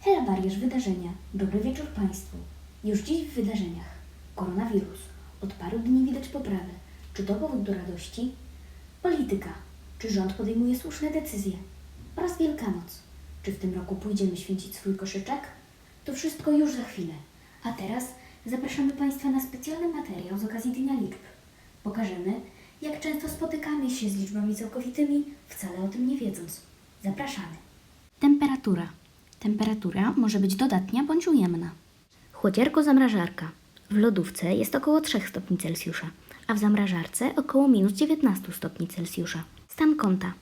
Hela Barierz Wydarzenia. Dobry wieczór Państwu. Już dziś w wydarzeniach. Koronawirus. Od paru dni widać poprawę. Czy to powód do radości? Polityka. Czy rząd podejmuje słuszne decyzje? Oraz Wielkanoc. Czy w tym roku pójdziemy święcić swój koszyczek? To wszystko już za chwilę. A teraz zapraszamy Państwa na specjalny materiał z okazji Dnia Liczb. Pokażemy, jak często spotykamy się z liczbami całkowitymi, wcale o tym nie wiedząc. Zapraszamy. Temperatura. Temperatura może być dodatnia bądź ujemna. Chłodzierko-zamrażarka. W lodówce jest około 3 stopni Celsjusza, a w zamrażarce około minus 19 stopni Celsjusza. Stan konta.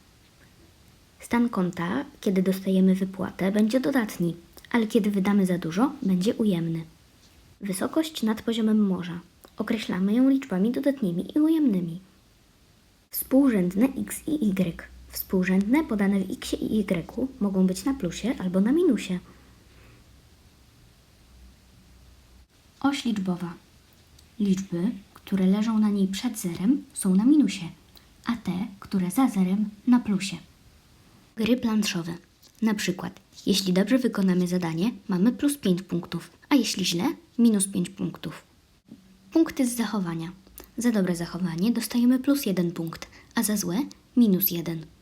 Stan konta, kiedy dostajemy wypłatę, będzie dodatni, ale kiedy wydamy za dużo, będzie ujemny. Wysokość nad poziomem morza. Określamy ją liczbami dodatnimi i ujemnymi. Współrzędne x i y. Współrzędne podane w x i y mogą być na plusie albo na minusie. Oś liczbowa. Liczby, które leżą na niej przed zerem, są na minusie, a te, które za zerem, na plusie. Gry planszowe. Na przykład, jeśli dobrze wykonamy zadanie, mamy plus 5 punktów, a jeśli źle, minus 5 punktów. Punkty z zachowania. Za dobre zachowanie dostajemy plus 1 punkt, a za złe minus 1.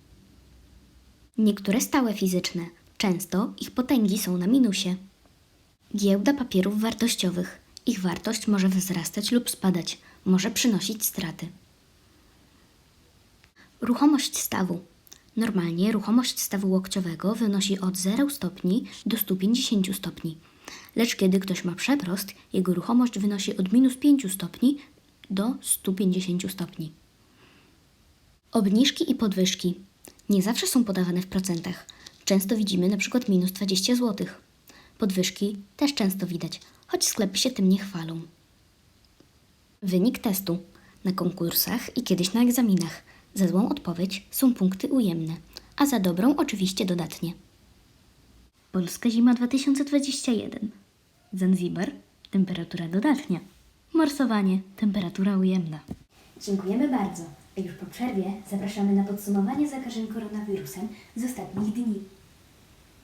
Niektóre stałe fizyczne. Często ich potęgi są na minusie. Giełda papierów wartościowych. Ich wartość może wzrastać lub spadać, może przynosić straty. Ruchomość stawu. Normalnie ruchomość stawu łokciowego wynosi od 0 stopni do 150 stopni. Lecz kiedy ktoś ma przeprost, jego ruchomość wynosi od minus 5 stopni do 150 stopni. Obniżki i podwyżki nie zawsze są podawane w procentach. Często widzimy przykład minus 20 zł. Podwyżki też często widać, choć sklepy się tym nie chwalą. Wynik testu. Na konkursach i kiedyś na egzaminach. Za złą odpowiedź są punkty ujemne, a za dobrą oczywiście dodatnie. Polska zima 2021. Zanzibar temperatura dodatnia. Morsowanie temperatura ujemna. Dziękujemy bardzo. Już po przerwie zapraszamy na podsumowanie zakażeń koronawirusem z ostatnich dni.